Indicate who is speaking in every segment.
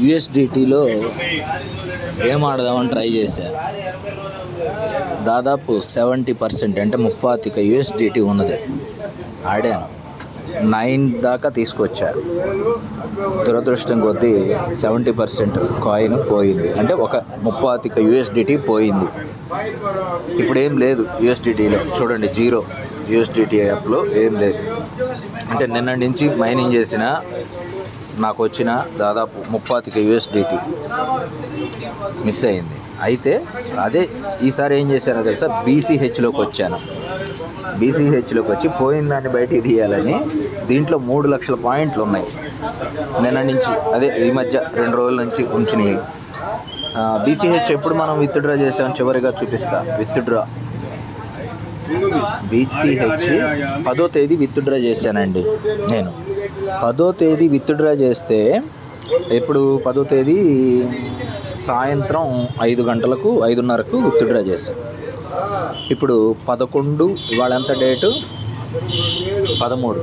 Speaker 1: యుఎస్డిటీలో ఏం ఆడదామని ట్రై చేశా? దాదాపు సెవెంటీ పర్సెంట్ అంటే ముప్పాతిక యుఎస్డిటీ ఉన్నది. ఆడాను. నైన్ దాకా తీసుకొచ్చారు. దురదృష్టం కొద్దీ సెవెంటీ పర్సెంట్ కాయిన్ పోయింది. అంటే ఒక ముప్పాతిక యుఎస్డిటీ పోయింది. ఇప్పుడు ఏం లేదు యుఎస్డిటీలో. చూడండి జీరో యుఎస్డిటీ యాప్లో ఏం లేదు. అంటే నిన్న నుంచి మైనింగ్ చేసిన నాకు వచ్చిన దాదాపు ముప్పాతిక యుఎస్డిటీ మిస్ అయింది. అయితే అదే ఈసారి ఏం చేశానో తెలుసా? బీసీహెచ్లోకి వచ్చాను. బీసీహెచ్లోకి వచ్చి పోయిన దాన్ని బయటికి తీయాలని దీంట్లో మూడు లక్షల పాయింట్లు ఉన్నాయి. నిన్న నుంచి అదే ఈ మధ్య రెండు రోజుల నుంచి ఉంచినాయి బీసీహెచ్ ఎప్పుడు మనం విత్డ్రా చేసాం చివరిగా చూపిస్తా. విత్డ్రా. బీసీహెచ్ పదో తేదీ విత్డ్రా చేశానండి నేను. పదో తేదీ విత్డ్రా చేస్తే ఇప్పుడు పదో తేదీ సాయంత్రం ఐదు గంటలకు ఐదున్నరకు విత్డ్రా చేశాను ఇప్పుడు పదకొండు ఇవాళ ఎంత డేటు? పదమూడు.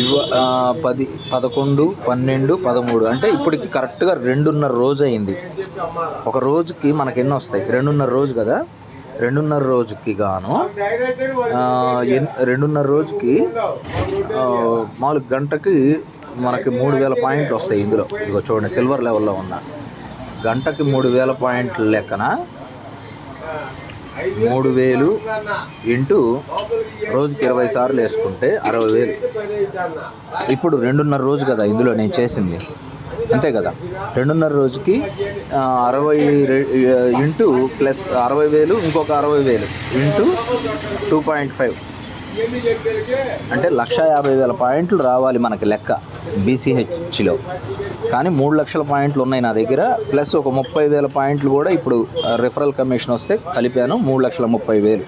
Speaker 1: ఇవ పది పదకొండు పన్నెండు పదమూడు. అంటే ఇప్పటికి కరెక్ట్గా రెండున్నర రోజు అయింది. ఒక రోజుకి మనకి ఎన్ని వస్తాయి రెండున్నర రోజు కదా? రెండున్నర రోజుకి గాను రెండున్నర రోజుకి నాలుగు మామూలు గంటకి మనకి మూడు వేల పాయింట్లు వస్తాయి ఇందులో. ఇదిగో చూడండి సిల్వర్ లెవెల్లో ఉన్న గంటకి మూడు వేల పాయింట్ల లెక్కన మూడు వేలు ఇంటూ రోజుకి ఇరవై సార్లు వేసుకుంటే అరవై వేలు. ఇప్పుడు రెండున్నర రోజు కదా ఇందులో నేను చేసింది. అంతే కదా. రెండున్నర రోజుకి అరవై ఇంటూ ప్లస్ అరవై వేలు ఇంకొక అరవై వేలు. Into two point five. అంటే లక్ష యాభై వేల పాయింట్లు రావాలి మనకి లెక్క బీసీహెచ్లో. కానీ మూడు లక్షల పాయింట్లు ఉన్నాయి నా దగ్గర ప్లస్ ఒక ముప్పై వేల పాయింట్లు కూడా ఇప్పుడు రిఫరల్ కమిషన్ వస్తే కలిపాను మూడు లక్షల ముప్పై వేలు.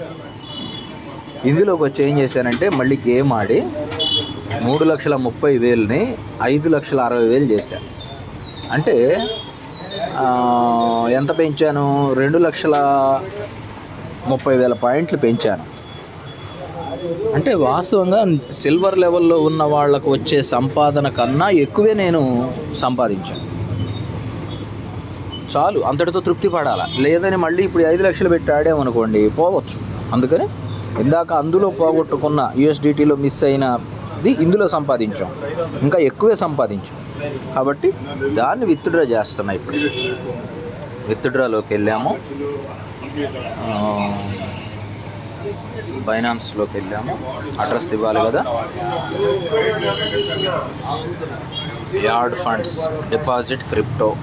Speaker 1: ఇందులోకి వచ్చి ఏం చేశానంటే మళ్ళీ గేమ్ ఆడి మూడు లక్షల ముప్పై వేలని ఐదు లక్షల అరవై వేలు చేశాను అంటే ఎంత పెంచాను? రెండు లక్షల ముప్పై వేల పాయింట్లు పెంచాను. అంటే వాస్తవంగా సిల్వర్ లెవెల్లో ఉన్న వాళ్ళకు వచ్చే సంపాదన కన్నా ఎక్కువే నేను సంపాదించాను. చాలు అంతటితో తృప్తి పడాలా? లేదని మళ్ళీ ఇప్పుడు ఐదు లక్షలు పెట్టి ఆడామనుకోండి పోవచ్చు. అందుకని ఇందాక అందులో పోగొట్టుకున్న యుఎస్డిటీలో మిస్ అయిన ది ఇందులో సంపాదించాం. ఇంకా ఎక్కువే సంపాదించాం. కాబట్టి దాన్ని విత్డ్రా చేస్తున్నా ఇప్పుడు. విత్డ్రాలోకి వెళ్ళాము. బైనాన్స్లోకి వెళ్ళాము. అడ్రస్ ఇవ్వాలి కదా. Yard funds deposit crypto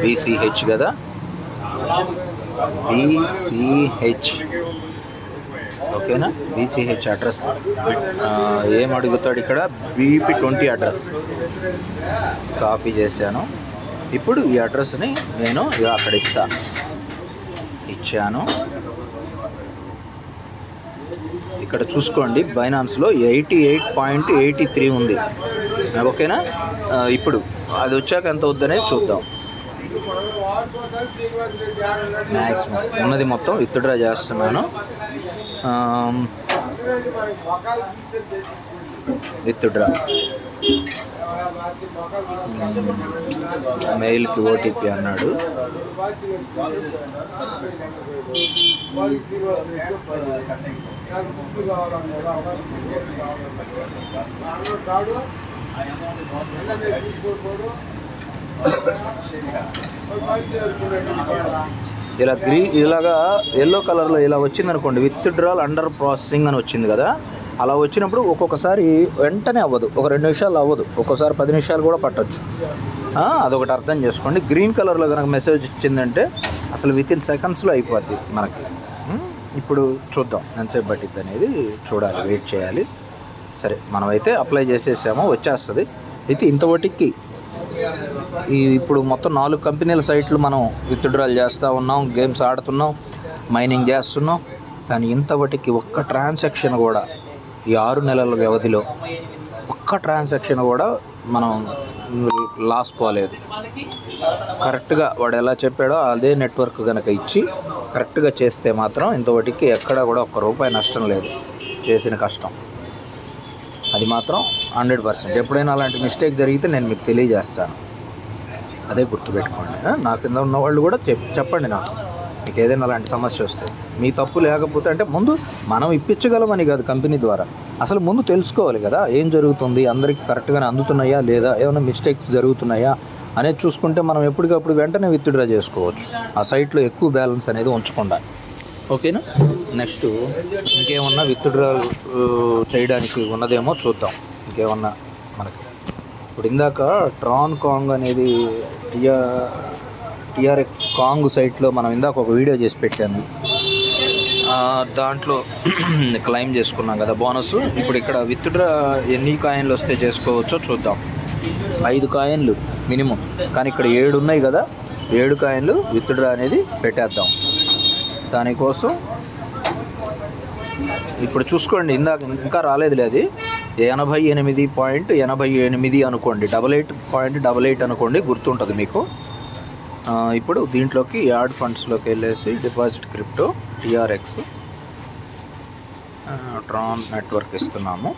Speaker 1: BCH కదా. బీసీహెచ్. ఓకేనా? బీసీహెచ్ అడ్రస్ ఏం అడుగుతాడు ఇక్కడ? బీపీ ట్వంటీ అడ్రస్ కాపీ చేశాను. ఇప్పుడు ఈ అడ్రస్ని నేను అక్కడ ఇస్తా. ఇచ్చాను. ఇక్కడ చూసుకోండి బైనాన్స్లో eighty eight point eighty three ఉంది. ఓకేనా? ఇప్పుడు అది వచ్చాక ఎంత వద్దనే చూద్దాం. మ్యాక్సిమం ఉన్నది మొత్తం విత్డ్రా చేస్తున్నాను. విత్డ్రా మెయిల్కి ఓటీపీ అన్నాడు. ఇలా గ్రీ ఇలాగా ఎల్లో కలర్లో ఇలా వచ్చింది అనుకోండి విత్ డ్రాల్ అండర్ ప్రాసెసింగ్ అని వచ్చింది కదా అలా వచ్చినప్పుడు ఒక్కొక్కసారి వెంటనే అవ్వదు. ఒక రెండు నిమిషాలు అవ్వదు. ఒక్కోసారి పది నిమిషాలు కూడా పట్టొచ్చు. అదొకటి అర్థం చేసుకోండి. గ్రీన్ కలర్లో కనుక మెసేజ్ ఇచ్చిందంటే అసలు విత్ ఇన్ సెకండ్స్లో అయిపోద్ది మనకి. ఇప్పుడు చూద్దాం. ఎంతసేపు పట్టిద్ది అనేది చూడాలి వెయిట్ చేయాలి. సరే మనమైతే అప్లై చేసేసామో వచ్చేస్తుంది. అయితే ఇంతవటికి ఈ ఇప్పుడు మొత్తం నాలుగు కంపెనీల సైట్లు మనం విత్డ్రాల్ చేస్తూ ఉన్నాం గేమ్స్ ఆడుతున్నాం మైనింగ్ చేస్తున్నాం. కానీ ఇంతవటికి ఒక్క ట్రాన్సాక్షన్ కూడా ఈ ఆరు నెలల వ్యవధిలో ఒక్క ట్రాన్సాక్షన్ కూడా మనం లాస్ పోలేదు. కరెక్ట్గా వాడు ఎలా చెప్పాడో అదే నెట్వర్క్ కనుక ఇచ్చి కరెక్ట్గా చేస్తే మాత్రం ఇంతవటికి ఎక్కడ కూడా ఒక్క రూపాయి నష్టం లేదు. చేసిన కష్టం. అది మాత్రం హండ్రెడ్ పర్సెంట్. ఎప్పుడైనా అలాంటి మిస్టేక్ జరిగితే నేను మీకు తెలియజేస్తాను. అదే గుర్తుపెట్టుకోండి. నా కింద ఉన్న వాళ్ళు కూడా చెప్ చెప్పండి నాకు. మీకు ఏదైనా అలాంటి సమస్య వస్తే. మీ తప్పు లేకపోతే అంటే ముందు మనం ఇప్పించగలమని కాదు కంపెనీ ద్వారా. అసలు ముందు తెలుసుకోవాలి కదా ఏం జరుగుతుంది అందరికీ కరెక్ట్గానే అందుతున్నాయా లేదా ఏమైనా మిస్టేక్స్ జరుగుతున్నాయా అనేది చూసుకుంటే మనం ఎప్పటికప్పుడు వెంటనే విత్డ్రా చేసుకోవచ్చు. ఆ సైట్లో ఎక్కువ బ్యాలెన్స్ అనేది ఉంచకుండా. ఓకేనా? నెక్స్ట్ ఇంకేమన్నా విత్డ్రా చేయడానికి ఉన్నదేమో చూద్దాం. ఇంకేమన్నా మనకి ఇప్పుడు ఇందాక ట్రాన్ కాంగ్ అనేది టిఆర్ టిఆర్ఎక్స్ కాంగ్ సైట్లో మనం ఇందాక ఒక వీడియో చేసి పెట్టాను దాంట్లో క్లైమ్ చేసుకున్నాం కదా బోనస్. ఇప్పుడు ఇక్కడ విత్డ్రా ఎన్ని కాయిన్లు వస్తే చేసుకోవచ్చో చూద్దాం. ఐదు కాయిన్లు మినిమం. కానీ ఇక్కడ ఏడు ఉన్నాయి కదా ఏడు కాయిన్లు విత్డ్రా అనేది పెట్టేద్దాం. దానికోసం ఇప్పుడు చూసుకోండి ఇందాక ఇంకా రాలేదులే అది. ఎనభై ఎనిమిది పాయింట్ ఎనభై ఎనిమిది అనుకోండి double eight point double eight అనుకోండి గుర్తుంటుంది మీకు. ఇప్పుడు దీంట్లోకి యాడ్ ఫండ్స్లోకి వెళ్ళేసి deposit crypto TRX Tron network ఇస్తున్నాము.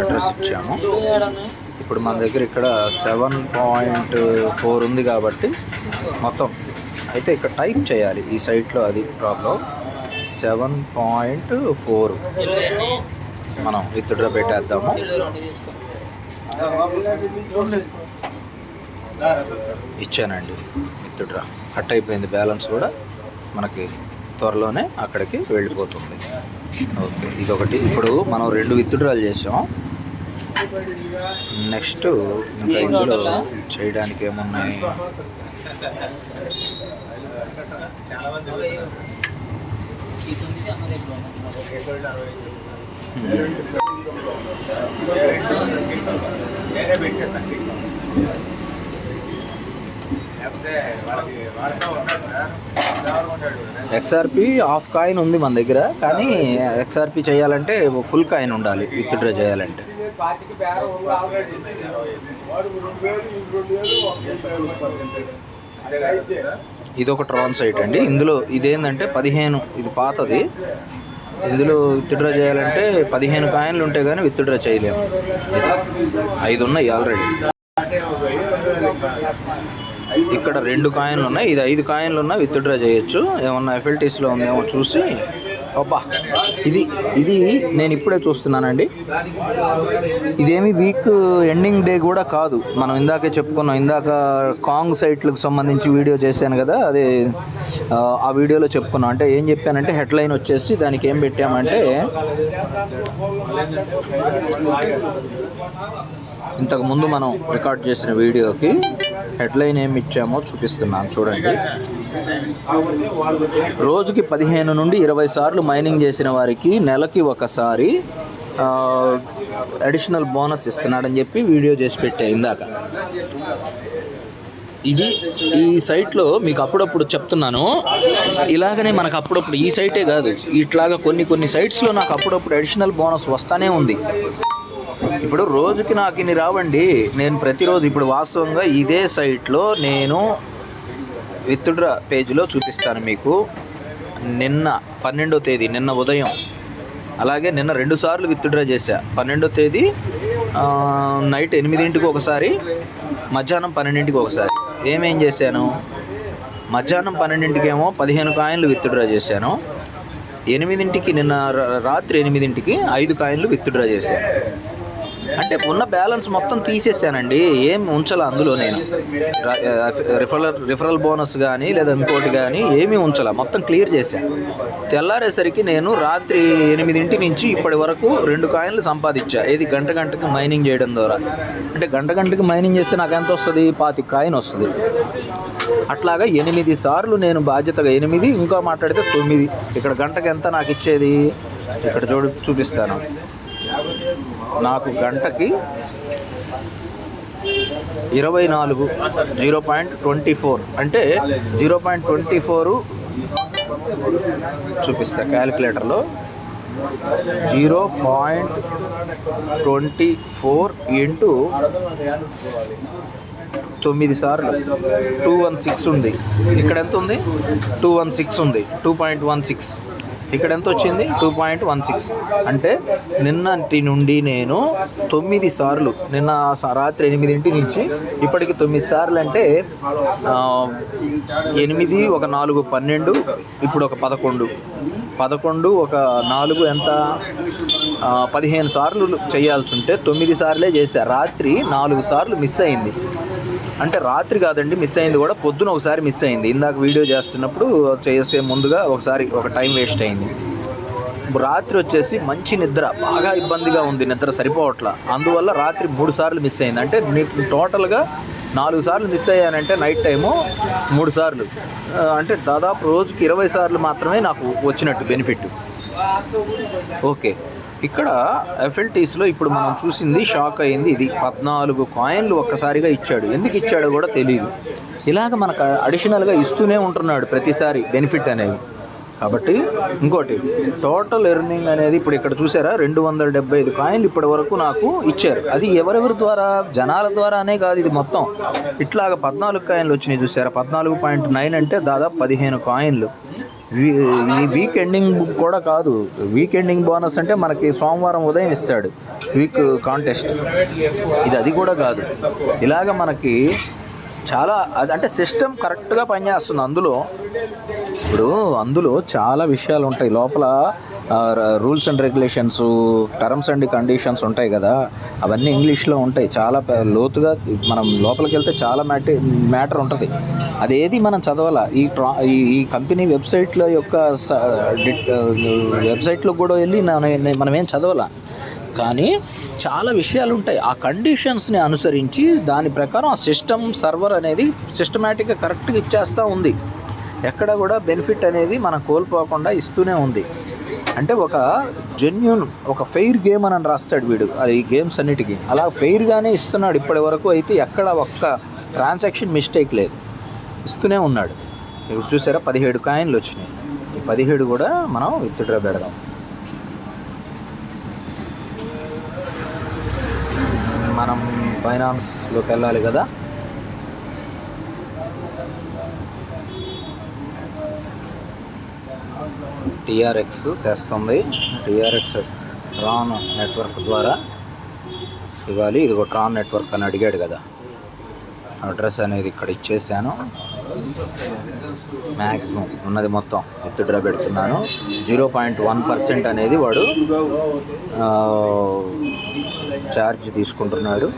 Speaker 1: అడ్రస్ ఇచ్చాము. ఇప్పుడు మన దగ్గర ఇక్కడ సెవెన్ పాయింట్ ఫోర్ ఉంది కాబట్టి మొత్తం. అయితే ఇక్కడ టైప్ చేయాలి. ఈ సైట్లో అది ప్రాబ్లం. సెవెన్ పాయింట్ ఫోర్ మనం విత్డ్రా పెట్టేద్దాము. ఇచ్చానండి. విత్డ్రా కట్ అయిపోయింది బ్యాలెన్స్ కూడా మనకి త్వరలోనే అక్కడికి వెళ్ళిపోతుంది. ఓకే ఇదొకటి. ఇప్పుడు మనం రెండు విత్డ్రాలు చేసాం. నెక్స్ట్ ఇంకా ఇందులో చేయడానికి ఏమున్నాయి? ఎక్స్ఆర్పి హాఫ్ కాయిన్ ఉంది మన దగ్గర కానీ ఎక్స్ఆర్పి చేయాలంటే ఫుల్ కాయిన్ ఉండాలి విత్డ్రా చేయాలంటే.
Speaker 2: పాతికి బేరం ఉంది ఆల్రెడీ వాడు రెండు వేలు ఇది రెండు వేలు ఒక
Speaker 1: ఇది ట్రాన్ సైట్ అండి. ఇందులో ఇదేంటంటే పదిహేను ఇది పాతది. ఇందులో విత్డ్రా చేయాలంటే పదిహేను కాయిన్లు ఉంటే కానీ విత్డ్రా చేయలేము. ఐదు ఉన్నాయి ఆల్రెడీ ఇక్కడ రెండు కాయిన్లు ఉన్నాయి. ఇది ఐదు కాయిన్లు ఉన్నా విత్డ్రా చేయొచ్చు. ఏమన్నా ఎఫెల్టీస్లో ఉందేమో చూసి అబ్బా ఇది ఇది నేను ఇప్పుడే చూస్తున్నానండి. ఇదేమి వీక్ ఎండింగ్ డే కూడా కాదు. మనం ఇందాకే చెప్పుకున్నాం ఇందాక కాంగ్ సైట్లకు సంబంధించి వీడియో చేశాను కదా అది ఆ వీడియోలో చెప్పుకున్నాం. అంటే ఏం చెప్పానంటే హెడ్లైన్ వచ్చేసి దానికి ఏం పెట్టామంటే ఇంతకుముందు మనం రికార్డ్ చేసిన వీడియోకి హెడ్లైన్ ఏమి ఇచ్చామో చూపిస్తున్నాను చూడండి. రోజుకి పదిహేను నుండి ఇరవై సార్లు మైనింగ్ చేసిన వారికి నెలకి ఒకసారి అడిషనల్ బోనస్ ఇస్తున్నాడని చెప్పి వీడియో చేసి పెట్టే ఇందాక. ఇది ఈ సైట్లో మీకు అప్పుడప్పుడు చెప్తున్నాను. ఇలాగనే మనకు అప్పుడప్పుడు ఈ సైటే కాదు. ఇట్లాగా కొన్ని కొన్ని సైట్స్లో నాకు అప్పుడప్పుడు అడిషనల్ బోనస్ వస్తానే ఉంది. ఇప్పుడు రోజుకి నాకు ఇన్ని రావండి. నేను ప్రతిరోజు ఇప్పుడు వాస్తవంగా ఇదే సైట్లో నేను విత్డ్రా పేజీలో చూపిస్తాను మీకు. నిన్న పన్నెండో తేదీ నిన్న ఉదయం. అలాగే నిన్న రెండు సార్లు విత్డ్రా చేశా. పన్నెండో తేదీ నైట్ ఎనిమిదింటికి ఒకసారి మధ్యాహ్నం పన్నెండింటికి ఒకసారి. ఏమేం చేశాను? మధ్యాహ్నం పన్నెండింటికేమో పదిహేను కాయిన్లు విత్డ్రా చేశాను. ఎనిమిదింటికి నిన్న రాత్రి ఎనిమిదింటికి ఐదు కాయిన్లు విత్డ్రా చేశాను అంటే ఉన్న బ్యాలెన్స్ మొత్తం తీసేసానండి. ఏం ఉంచాల అందులో నేను. రిఫరల్ రిఫరల్ బోనస్ కానీ లేదా ఇంకోటి కానీ ఏమీ ఉంచాల. మొత్తం క్లియర్ చేశాను తెల్లారేసరికి నేను రాత్రి ఎనిమిదింటి నుంచి ఇప్పటి వరకు రెండు కాయిన్లు సంపాదించా. ఏది గంట గంటకి మైనింగ్ చేయడం ద్వారా. అంటే గంట గంటకి మైనింగ్ చేస్తే నాకు ఎంత వస్తుంది? పాతి కాయిన్ వస్తుంది. అట్లాగా ఎనిమిది సార్లు నేను బాధ్యతగా ఎనిమిది ఇంకా మాట్లాడితే తొమ్మిది. ఇక్కడ గంటకి ఎంత నాకు ఇచ్చేది? ఇక్కడ చూడు చూపిస్తాను. నాకు గంటకి ఇరవై నాలుగు జీరో పాయింట్ ట్వంటీ ఫోర్. అంటే జీరో పాయింట్ ట్వంటీ ఫోరు చూపిస్తా క్యాలిక్యులేటర్లో. Zero point twenty four into తొమ్మిది సార్లు టూ వన్ సిక్స్ ఉంది. ఇక్కడ ఎంత ఉంది? టూ వన్ సిక్స్ ఉంది. Two point one six. ఇక్కడ ఎంత వచ్చింది? టూ పాయింట్ వన్ సిక్స్ అంటే నిన్నటి నుండి నేను తొమ్మిది సార్లు నిన్న స- రాత్రి ఎనిమిదింటి నుంచి ఇప్పటికి తొమ్మిది సార్లు అంటే ఎనిమిది ఒక నాలుగు పన్నెండు ఇప్పుడు ఒక పదకొండు. పదకొండు ఒక నాలుగు ఎంత? పదిహేను సార్లు చేయాల్సి ఉంటే తొమ్మిది సార్లే చేశా. రాత్రి నాలుగు సార్లు మిస్ అయింది. అంటే రాత్రి కాదండి మిస్ అయింది కూడా. పొద్దున ఒకసారి మిస్ అయింది. ఇందాక వీడియో చేస్తున్నప్పుడు చేసే ముందుగా ఒకసారి ఒక టైం వేస్ట్ అయింది. రాత్రి వచ్చేసి మంచి నిద్ర బాగా ఇబ్బందిగా ఉంది నిద్ర సరిపోవట్ల. అందువల్ల రాత్రి మూడు సార్లు మిస్ అయింది. అంటే టోటల్గా నాలుగు సార్లు మిస్ అయ్యానంటే నైట్ టైము మూడు సార్లు. అంటే దాదాపు రోజుకి ఇరవై సార్లు మాత్రమే నాకు వచ్చినట్టు బెనిఫిట్ ఓకే. ఇక్కడ ఎఫ్ఎల్టీస్లో ఇప్పుడు మనం చూసింది షాక్ అయింది ఇది. పద్నాలుగు కాయిన్లు ఒక్కసారిగా ఇచ్చాడు. ఎందుకు ఇచ్చాడో కూడా తెలియదు ఇలాగ మనకు అడిషనల్గా ఇస్తూనే ఉంటున్నాడు ప్రతిసారి బెనిఫిట్ అనేది. కాబట్టి ఇంకోటి టోటల్ ఎర్నింగ్ అనేది ఇప్పుడు ఇక్కడ చూసారా రెండు వందల డెబ్బై ఐదు కాయిన్లు ఇప్పటి వరకు నాకు ఇచ్చారు. అది ఎవరెవరి ద్వారా? జనాల ద్వారానే కాదు ఇది మొత్తం. ఇట్లాగ పద్నాలుగు కాయిన్లు వచ్చినాయి చూసారా పద్నాలుగు పాయింట్ నైన్ అంటే దాదాపు పదిహేను కాయిన్లు వీ- వీక్ ఎండింగ్ బుక్ కూడా కాదు. వీక్ ఎండింగ్ బోనస్ అంటే మనకి సోమవారం ఉదయం ఇస్తాడు వీక్ కాంటెస్ట్ ఇది అది కూడా కాదు. ఇలాగ మనకి చాలా అది అంటే సిస్టమ్ కరెక్ట్గా పనిచేస్తుంది అందులో. ఇప్పుడు అందులో చాలా విషయాలు ఉంటాయి. లోపల rules and regulations terms and conditions ఉంటాయి కదా. అవన్నీ ఇంగ్లీష్లో ఉంటాయి. చాలా లోతుగా మనం లోపలికి వెళ్తే చాలా మ్యాటర్ మ్యాటర్ ఉంటుంది. అదేది మనం చదవాలా? ఈ ట్రా ఈ ఈ కంపెనీ వెబ్సైట్ల యొక్క వెబ్సైట్లో కూడా వెళ్ళి మనం ఏం చదవాలా? కానీ చాలా విషయాలు ఉంటాయి ఆ కండిషన్స్ని అనుసరించి దాని ప్రకారం ఆ సిస్టమ్ సర్వర్ అనేది సిస్టమేటిక్గా కరెక్ట్గా ఇచ్చేస్తూ ఉంది. ఎక్కడ కూడా బెనిఫిట్ అనేది మనం కోల్పోకుండా ఇస్తూనే ఉంది. అంటే ఒక జెన్యున్ ఒక ఫెయిర్ గేమ్ అని రాస్తాడు వీడు అది ఈ గేమ్స్ అన్నిటికీ. అలా ఫెయిర్గానే ఇస్తున్నాడు ఇప్పటి వరకు అయితే ఎక్కడ ఒక్క ట్రాన్సాక్షన్ మిస్టేక్ లేదు. ఇస్తూనే ఉన్నాడు. ఇప్పుడు చూసారా పదిహేడు కాయిన్లు వచ్చినాయి ఈ పదిహేడు కూడా మనం విత్డ్రా పెడదాం. మనం ఫైనాన్స్లోకి వెళ్ళాలి కదా? టీఆర్ఎక్స్ తెస్తుంది. టీఆర్ఎక్స్ ట్రాన్ నెట్వర్క్ ద్వారా ఇవ్వాలి. ఇది ఒక ట్రాన్ నెట్వర్క్ అని అడిగాడు కదా. అడ్రస్ అనేది ఇక్కడ ఇచ్చేసాను. మ్యాక్సిమం ఉన్నది మొత్తం విత్డ్రా పెడుతున్నాను. జీరో పాయింట్ వన్ పర్సెంట్ అనేది వాడు ఛార్జ్ తీసుకుంటున్నాడు.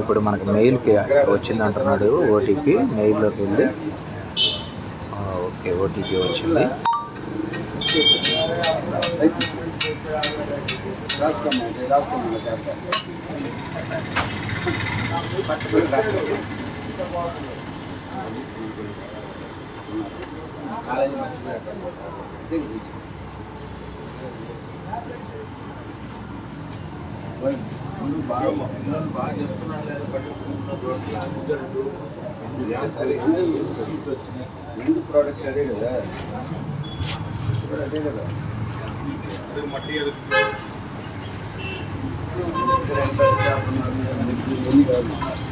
Speaker 1: ఇప్పుడు మనకు మెయిల్కి వచ్చింది అంటున్నాడు ఓటీపీ మెయిల్లోకి వెళ్ళి ఓకే ఓటీపీ వచ్చింది.
Speaker 2: రాసుకోమంటే రాసుకోమని చెప్తా ముందు ప్రోడక్ట్ అదే కదా ఇప్పుడు అదే కదా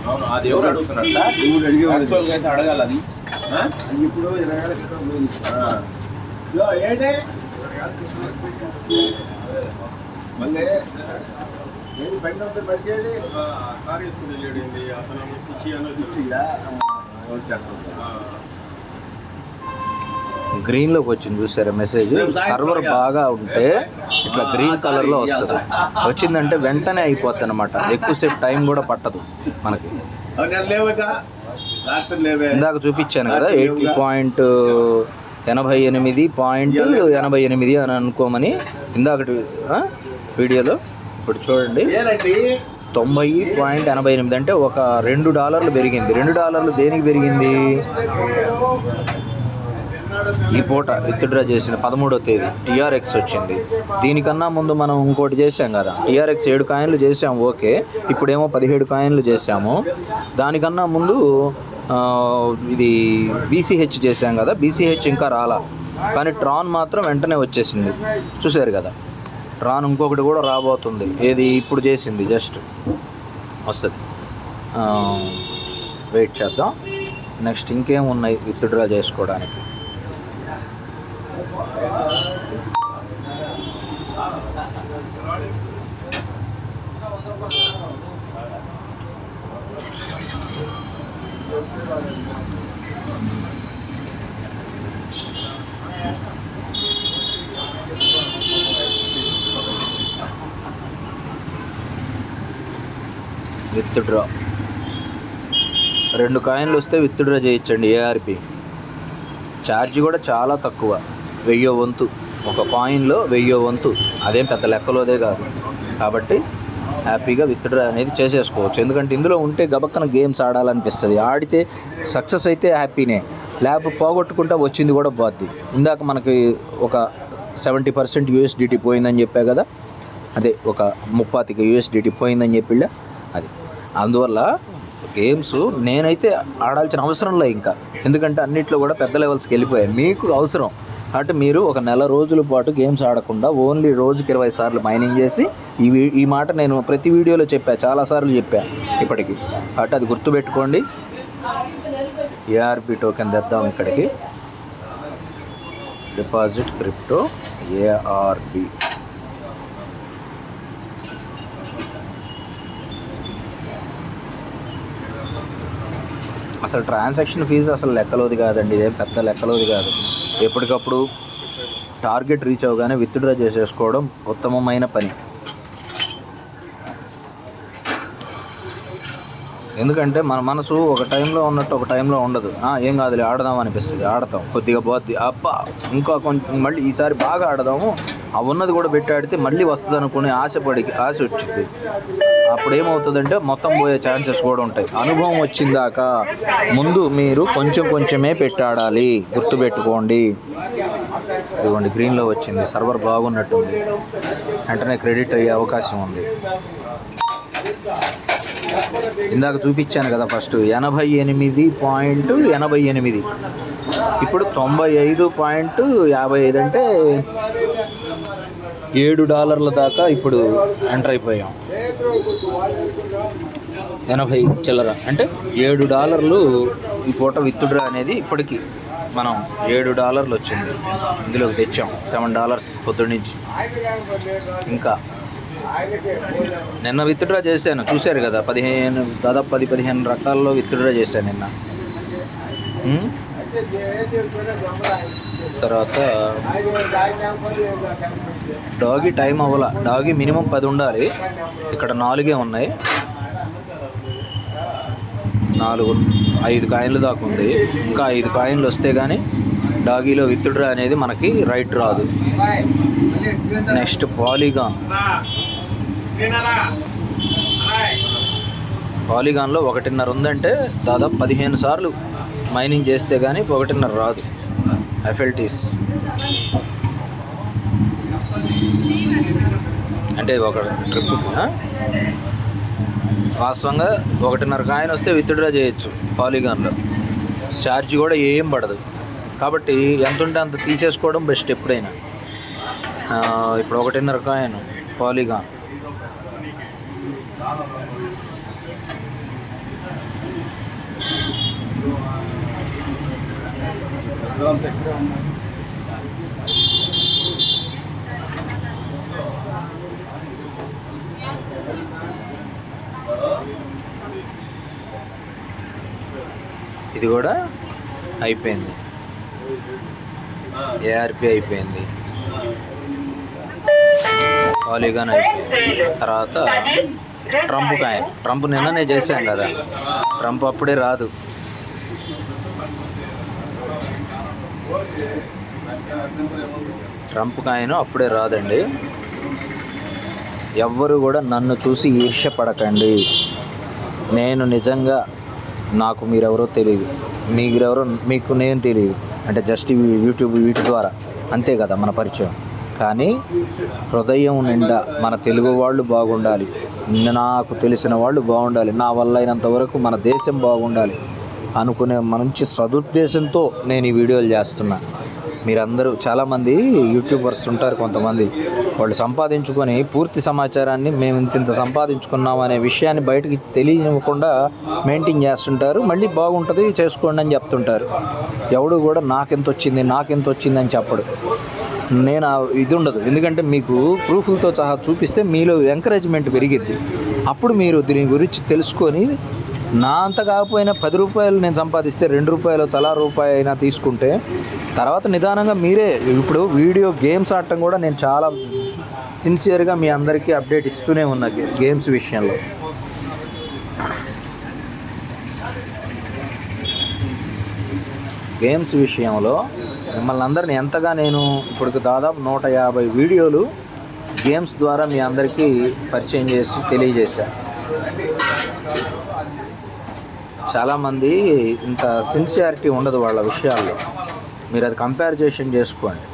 Speaker 3: అవును అది ఎవరు అడుగుతున్నారు సార్
Speaker 2: ఇప్పుడు అడిగేవాడు.
Speaker 3: యాక్చువల్గా అయితే అడగాలి అది ఆ?
Speaker 2: అది ఇప్పుడు ఇరవై ఏళ్ళ క్రితం పోయింది.
Speaker 3: ఆ.
Speaker 2: ఇదో ఏంటి మళ్ళీ బండి
Speaker 4: కార్ వేసుకుని అతను పిచ్చి.
Speaker 1: గ్రీన్లోకి వచ్చింది చూసారా మెసేజ్ సర్వర్ బాగా ఉంటే ఇట్లా గ్రీన్ కలర్లో వస్తుంది. వచ్చిందంటే వెంటనే అయిపోద్ది అనమాట ఎక్కువసేపు టైం కూడా పట్టదు మనకి. ఇందాక చూపించాను కదా ఎయిటీ పాయింట్ ఎనభై ఎనిమిది పాయింట్ ఎనభై ఎనిమిది అని అనుకోమని ఇందాకటి ఆ, వీడియోలో. ఇప్పుడు చూడండి. తొంభై పాయింట్ ఎనభై ఎనిమిది అంటే ఒక రెండు డాలర్లు పెరిగింది. రెండు డాలర్లు దేనికి పెరిగింది? ఈ పూట విత్డ్రా చేసిన పదమూడో తేదీ టీఆర్ఎక్స్ వచ్చింది. దీనికన్నా ముందు మనం ఇంకోటి చేసాం కదా. టీఆర్ఎక్స్ ఏడు కాయిన్లు చేసాం ఓకే. ఇప్పుడేమో పదిహేడు కాయిన్లు చేసాము దానికన్నా ముందు ఇది బీసీహెచ్ చేసాం కదా. బీసీహెచ్ ఇంకా రాలా. కానీ ట్రాన్ మాత్రం వెంటనే వచ్చేసింది. చూసారు కదా? రాను ఇంకొకటి కూడా రాబోతుంది. ఏది ఇప్పుడు చేసింది జస్ట్ వస్తుంది. వెయిట్ చేద్దాం. నెక్స్ట్ ఇంకేం ఉన్నాయి విత్డ్రా చేసుకోవడానికి? Thank you. డ్రా రెండు కాయిన్లు వస్తే విత్ డ్రా చేయించండి ఏఆర్పి ఛార్జ్ కూడా చాలా తక్కువ. వెయ్యో వంతు. ఒక కాయిన్లో వెయ్యో వంతు. అదేం పెద్ద లెక్కలోదే కాదు. కాబట్టి హ్యాపీగా విత్డ్రా అనేది చేసేసుకోవచ్చు. ఎందుకంటే ఇందులో ఉంటే గబక్కన గేమ్స్ ఆడాలనిపిస్తుంది. ఆడితే సక్సెస్ అయితే హ్యాపీనే. ల్యాబ్ పోగొట్టుకుంటా వచ్చింది కూడా పోద్ది. ఇందాక మనకి ఒక సెవెంటీ పర్సెంట్ యూఎస్డిటీ పోయిందని చెప్పా కదా? అదే ఒక ముప్పాతిక యూఎస్డిటీ పోయిందని చెప్పిళ్ళ? అది. అందువల్ల గేమ్స్ నేనైతే ఆడాల్సిన అవసరం లే ఇంకా. ఎందుకంటే అన్నిట్లో కూడా పెద్ద లెవెల్స్కి వెళ్ళిపోయాయి. మీకు అవసరం. కాబట్టి మీరు ఒక నెల రోజుల పాటు గేమ్స్ ఆడకుండా ఓన్లీ రోజుకి ఇరవై సార్లు మైనింగ్ చేసి ఈ వీ- ఈ మాట నేను ప్రతి వీడియోలో చెప్పా చాలాసార్లు చెప్పా ఇప్పటికి. కాబట్టి అది గుర్తుపెట్టుకోండి. ఏఆర్పి టోకెన్ తెద్దాం ఇక్కడికి. డిపాజిట్ క్రిప్టో ఏఆర్పి అసలు ట్రాన్సాక్షన్ ఫీజు అసలు లెక్కలోది కాదండి ఇదేం పెద్ద లెక్కలోది కాదు. ఎప్పటికప్పుడు టార్గెట్ రీచ్ అవగానే విత్డ్రా చేసేసుకోవడం ఉత్తమమైన పని. ఎందుకంటే మన మనసు ఒక టైంలో ఉన్నట్టు ఒక టైంలో ఉండదు. ఏం కాదులే ఆడదాం అనిపిస్తుంది. ఆడతాం. కొద్దిగా పోద్ది అబ్బా ఇంకా కొంచెం మళ్ళీ ఈసారి బాగా ఆడదాము. ఆ ఉన్నది కూడా పెట్టి ఆడితే మళ్ళీ వస్తుంది అనుకునే ఆశపడి ఆశ వచ్చింది అప్పుడు ఏమవుతుందంటే మొత్తం పోయే ఛాన్సెస్ కూడా ఉంటాయి. అనుభవం వచ్చిందాక ముందు మీరు కొంచెం కొంచెమే పెట్టాడాలి గుర్తుపెట్టుకోండి. ఇదిగోండి గ్రీన్లో వచ్చింది. సర్వర్ బాగున్నట్టుంది. వెంటనే క్రెడిట్ అయ్యే అవకాశం ఉంది. ఇందాక చూపించాను కదా ఫస్ట్. ఎనభై ఎనిమిది పాయింట్ ఎనభై ఎనిమిది. ఇప్పుడు తొంభై ఐదు పాయింట్ యాభై ఐదు అంటే ఏడు డాలర్ల దాకా ఇప్పుడు ఎంటర్ అయిపోయాం. ఎనభై చిల్లర అంటే ఏడు డాలర్లు ఈ పూట విత్తుడ్రా అనేది ఇప్పటికి మనం ఏడు డాలర్లు వచ్చింది. ఇందులోకి తెచ్చాం. సెవెన్ డాలర్స్ పొద్దున్న ఇంకా నిన్న విత్డ్రా చేశాను చూశారు కదా పదిహేను దాదాపు పది పదిహేను రకాల్లో విత్డ్రా చేశాను నిన్న. తర్వాత డాగి టైం అవ్వాల డాగి మినిమం పది ఉండాలి. ఇక్కడ నాలుగే ఉన్నాయి. నాలుగు ఐదు కాయిన్లు దాకా ఉంది. ఇంకా ఐదు కాయిన్లు వస్తే కానీ డాగీలో విత్డ్రా అనేది మనకి రైట్ రాదు. Next polygon. పాలిగాన్లో ఒకటిన్నర ఉందంటే దాదాపు పదిహేను సార్లు మైనింగ్ చేస్తే కానీ ఒకటిన్నర రాదు. ఎఫెల్టీస్ అంటే ఒక ట్రిప్ వాస్తవంగా ఒకటిన్నర కాయిన్ వస్తే విత్డ్రా చేయొచ్చు పాలిగాన్లో. ఛార్జ్ కూడా ఏం పడదు. కాబట్టి ఎంత ఉంటే అంత తీసేసుకోవడం బెస్ట్ ఎప్పుడైనా. ఇప్పుడు ఒకటిన్నర కాయిన్ పాలిగాన్. ఇది కూడా అయిపోయింది. ఏఆర్పి అయిపోయింది. పాలిగాన్ అయిపోయింది. తర్వాత ట్రంప్ కాయన్ ట్రంప్ నిన్ననే చేశాం కదా. ట్రంప్ అప్పుడే రాదు. ట్రంప్ కాయను అప్పుడే రాదండి. ఎవ్వరు కూడా నన్ను చూసి ఈర్ష్యపడకండి. నేను నిజంగా నాకు మీరెవరో తెలియదు మీరెవరో మీకు నేను తెలియదు అంటే జస్ట్ యూట్యూబ్ వీటి ద్వారా. అంతే కదా మన పరిచయం. కానీ హృదయం నిండా మన తెలుగు వాళ్ళు బాగుండాలి. నాకు తెలిసిన వాళ్ళు బాగుండాలి. నా వల్ల అయినంత వరకు మన దేశం బాగుండాలి అనుకునే మంచి సదుద్దేశంతో నేను ఈ వీడియోలు చేస్తున్నా. మీరందరూ చాలామంది యూట్యూబర్స్ ఉంటారు కొంతమంది. వాళ్ళు సంపాదించుకొని పూర్తి సమాచారాన్ని మేము ఇంత ఇంత సంపాదించుకున్నాం అనే విషయాన్ని బయటకి తెలియనివ్వకుండా మెయింటైన్ చేస్తుంటారు. మళ్ళీ బాగుంటుంది చేసుకోండి అని చెప్తుంటారు. ఎవడు కూడా నాకెంత వచ్చింది నాకెంత వచ్చింది అని చెప్పడు. నేను ఇది ఉండదు. ఎందుకంటే మీకు ప్రూఫ్లతో సహా చూపిస్తే మీలో ఎంకరేజ్మెంట్ పెరిగిద్ది. అప్పుడు మీరు దీని గురించి తెలుసుకొని నా అంత కాకపోయినా పది రూపాయలు నేను సంపాదిస్తే రెండు రూపాయలు తలా రూపాయి అయినా తీసుకుంటే తర్వాత నిదానంగా మీరే ఇప్పుడు వీడియో గేమ్స్ ఆడటం కూడా నేను చాలా సిన్సియర్గా మీ అందరికీ అప్డేట్ ఇస్తూనే ఉన్నా గేమ్స్ విషయంలో. గేమ్స్ విషయంలో మిమ్మల్ని అందరిని ఎంతగా నేను ఇప్పుడు దాదాపు నూట యాభై వీడియోలు గేమ్స్ ద్వారా మీ అందరికీ పరిచయం చేసి తెలియజేశాను చాలామంది ఇంత సిన్సియారిటీ ఉండదు వాళ్ళ విషయాల్లో. మీరు అది కంపారిజేషన్ చేసుకోండి.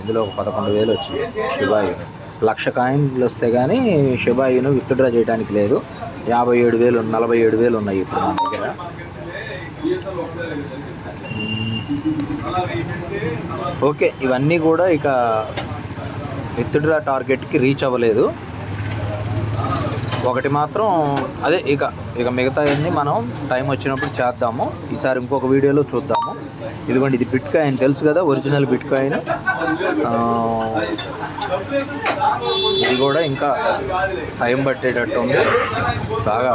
Speaker 1: ఇందులో ఒక పదకొండు వేలు వచ్చింది శుభాయు లక్ష కాయిన్లు వస్తే కానీ శివాయును విత్డ్రా చేయడానికి లేదు. యాభై ఏడు వేలు నలభై ఏడు వేలు ఉన్నాయి ఇప్పుడు మన దగ్గర. ఓకే ఇవన్నీ కూడా ఇక విత్డ్రా టార్గెట్కి రీచ్ అవ్వలేదు. ఒకటి మాత్రం అదే ఇక ఇక మిగతా అన్ని మనం టైం వచ్చినప్పుడు చేద్దాము. ఈసారి ఇంకొక వీడియోలో చూద్దాము. ఇదిగోండి ఇది బిట్ కాయిన్ తెలుసు కదా ఒరిజినల్ బిట్ కాయిన్ ఇది కూడా ఇంకా టైం పట్టేటట్టు ఉంది. బాగా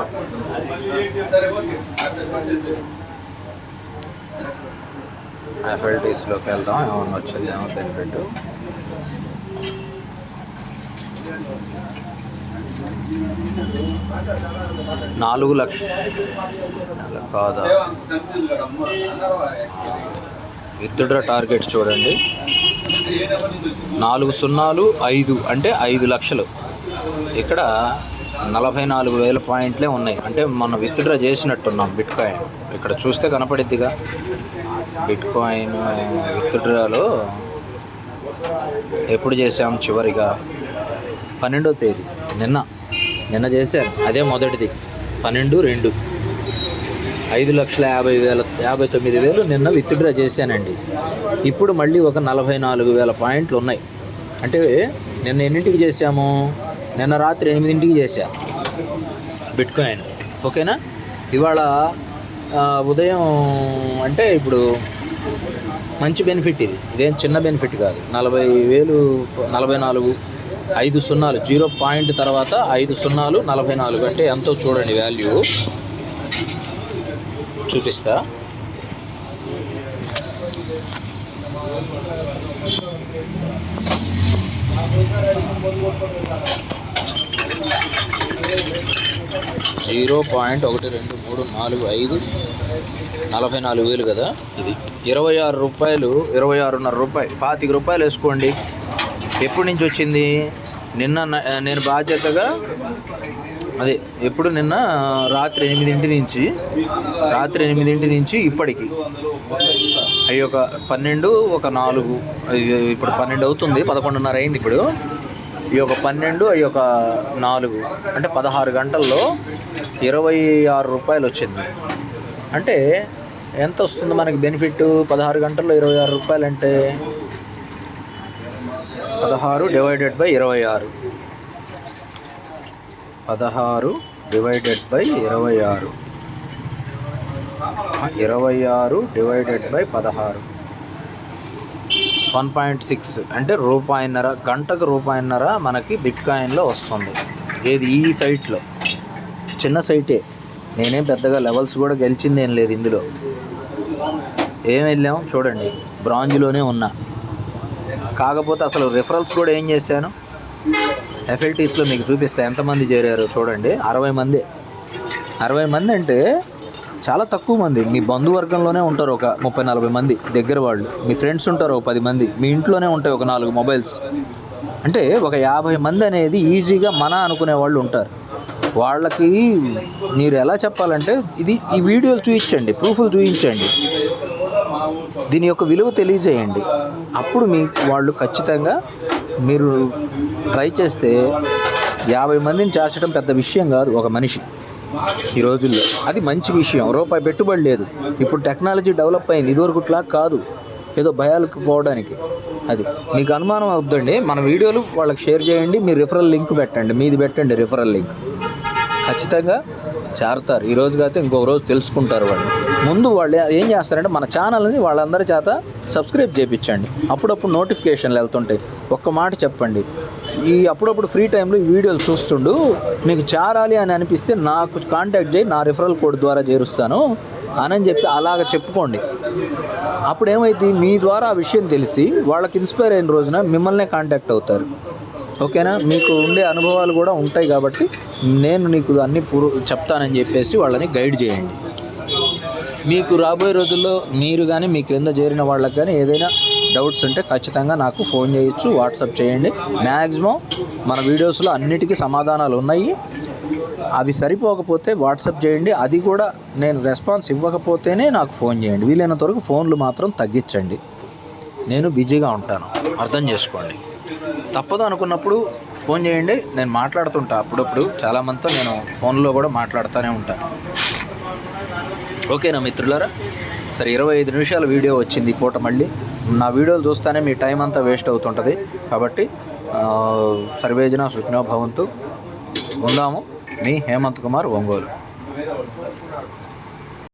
Speaker 1: ఎఫ్ఎల్టీస్లోకి వెళ్దాం ఏమన్నా వచ్చిందేమో బెనిఫిట్ నాలుగు లక్ష కాదా? విత్డ్రా టార్గెట్ చూడండి. నాలుగు సున్నాలు ఐదు అంటే ఐదు లక్షలు. ఇక్కడ నలభై నాలుగు వేల పాయింట్లే ఉన్నాయి. అంటే మనం విత్డ్రా చేసినట్టున్నాం బిట్ కాయిన్ ఇక్కడ చూస్తే కనపడిద్దిగా. బిట్ కాయిన్ విత్డ్రాలో ఎప్పుడు చేసాం చివరిగా? పన్నెండో తేదీ. నిన్న. నిన్న చేశారు. అదే మొదటిది. పన్నెండు రెండు. ఐదు లక్షల యాభై వేల యాభై తొమ్మిది వేలు నిన్న విత్డ్రా చేశానండి. ఇప్పుడు మళ్ళీ ఒక నలభై నాలుగు వేల పాయింట్లు ఉన్నాయి. అంటే నిన్న ఎన్నింటికి చేశాము? నిన్న రాత్రి ఎనిమిదింటికి చేశా. బిట్ కాయిన్ ఓకేనా? ఇవాళ ఉదయం అంటే ఇప్పుడు మంచి బెనిఫిట్ ఇది. ఇదేం చిన్న బెనిఫిట్ కాదు. నలభై వేలు నలభై నాలుగు ఐదు సున్నాలు జీరో పాయింట్ తర్వాత ఐదు సున్నాలు నలభై నాలుగు అంటే ఎంతో చూడండి వాల్యూ. చూపిస్తా. జీరో పాయింట్ ఒకటి రెండు మూడు నాలుగు ఐదు నలభై నాలుగు వేలు కదా ఇది. ఇరవై ఆరు రూపాయలు ఇరవై ఆరున్నర రూపాయలు. పాతిక రూపాయలు వేసుకోండి. ఎప్పటి నుంచి వచ్చింది? నిన్న నేను బాధ్యతగా అదే ఎప్పుడు నిన్న రాత్రి ఎనిమిదింటి నుంచి రాత్రి ఎనిమిదింటి నుంచి ఇప్పటికి. అవి ఒక పన్నెండు ఒక నాలుగు ఇప్పుడు పన్నెండు అవుతుంది పదకొండున్నర అయింది ఇప్పుడు. ఈ ఒక పన్నెండు అవి ఒక నాలుగు అంటే పదహారు గంటల్లో ఇరవై ఆరు రూపాయలు వచ్చింది. అంటే ఎంత వస్తుంది మనకి బెనిఫిట్? పదహారు గంటల్లో ఇరవై ఆరు రూపాయలు అంటే పదహారు డివైడెడ్ బై ఇరవై ఆరు. పదహారు డివైడెడ్ బై ఇరవై ఆరు. ఇరవై ఆరు డివైడెడ్ బై పదహారు. వన్ పాయింట్ సిక్స్ అంటే రూపాయిన్నర గంటకు రూపాయిన్నర మనకి బిట్ కాయిన్లో వస్తుంది. ఏది? ఈ సైట్లో. చిన్న సైటే. నేనేం పెద్దగా లెవెల్స్ కూడా గెలిచింది ఏం లేదు ఇందులో. ఏం వెళ్ళాము చూడండి. బ్రాంజ్లోనే ఉన్నా. కాకపోతే అసలు రిఫరల్స్ కూడా ఏం చేశాను? ఎఫ్ఎల్టీస్లో మీకు చూపిస్తే. ఎంతమంది చేరారో చూడండి. అరవై మంది. అరవై మంది అంటే చాలా తక్కువ మంది మీ బంధువర్గంలోనే ఉంటారు ఒక ముప్పై నలభై మంది దగ్గర వాళ్ళు. మీ ఫ్రెండ్స్ ఉంటారు ఒక పది మంది. మీ ఇంట్లోనే ఉంటాయి ఒక నాలుగు మొబైల్స్ అంటే ఒక యాభై మంది అనేది ఈజీగా మన అనుకునే వాళ్ళు ఉంటారు. వాళ్ళకి మీరు ఎలా చెప్పాలంటే ఇది ఈ వీడియోలు చూపించండి ప్రూఫ్లు చూపించండి దీని యొక్క విలువ తెలియజేయండి. అప్పుడు మీ వాళ్ళు ఖచ్చితంగా మీరు ట్రై చేస్తే యాభై మందిని చేర్చడం పెద్ద విషయం కాదు ఒక మనిషి. ఈ రోజుల్లో. అది మంచి విషయం. రూపాయి పెట్టుబడి లేదు. ఇప్పుడు టెక్నాలజీ డెవలప్ అయింది. ఇదివరకుట్లా కాదు. ఏదో భయాలకు పోవడానికి. అది. మీకు అనుమానం అవుద్దండి. మన వీడియోలు వాళ్ళకి షేర్ చేయండి. మీ రిఫరల్ లింక్ పెట్టండి. మీది పెట్టండి రిఫరల్ లింక్. ఖచ్చితంగా చేరతారు. ఈ రోజు కాకపోతే ఇంకొక రోజు తెలుసుకుంటారు వాళ్ళు. ముందు వాళ్ళు ఏం చేస్తారంటే మన ఛానల్ని వాళ్ళందరి చేత సబ్స్క్రైబ్ చేయించండి అప్పుడప్పుడు నోటిఫికేషన్లు వెళ్తుంటాయి. ఒక్క మాట చెప్పండి. ఈ అప్పుడప్పుడు ఫ్రీ టైంలో ఈ వీడియోలు చూస్తుండు. మీకు చేరాలి అని అనిపిస్తే నాకు కాంటాక్ట్ చేయి నా రిఫరల్ కోడ్ ద్వారా చేరుస్తాను అని చెప్పి అలాగ చెప్పుకోండి. అప్పుడు ఏమైంది మీ ద్వారా ఆ విషయం తెలిసి వాళ్ళకి ఇన్స్పైర్ అయిన రోజున మిమ్మల్నే కాంటాక్ట్ అవుతారు. ఓకేనా? మీకు ఉండే అనుభవాలు కూడా ఉంటాయి కాబట్టి నేను నీకు అన్ని చెప్తానని చెప్పేసి వాళ్ళని గైడ్ చేయండి. మీకు రాబోయే రోజుల్లో మీరు కానీ మీ క్రింద చేరిన వాళ్ళకి కానీ ఏదైనా డౌట్స్ ఉంటే ఖచ్చితంగా నాకు ఫోన్ చేయొచ్చు వాట్సాప్ చేయండి. మ్యాక్సిమం మన వీడియోస్లో అన్నిటికీ సమాధానాలు ఉన్నాయి. అవి సరిపోకపోతే వాట్సాప్ చేయండి. అది కూడా నేను రెస్పాన్స్ ఇవ్వకపోతేనే నాకు ఫోన్ చేయండి. వీలైనంత వరకు ఫోన్లు మాత్రం తగ్గించండి. నేను బిజీగా ఉంటాను. అర్థం చేసుకోండి. తప్పదు అనుకున్నప్పుడు ఫోన్ చేయండి. నేను మాట్లాడుతుంటా అప్పుడప్పుడు. చాలామందితో నేను ఫోన్లో కూడా మాట్లాడుతూనే ఉంటాను. ఓకేనా మిత్రులారా? సరే ఇరవై ఐదు నిమిషాల వీడియో వచ్చింది పూట మళ్ళీ. నా వీడియోలు చూస్తానే మీ టైం అంతా వేస్ట్ అవుతుంటుంది. కాబట్టి సర్వేజన సుఖ్నో భవంతు. ఉందాము. మీ హేమంత్ కుమార్ ఒంగోలు.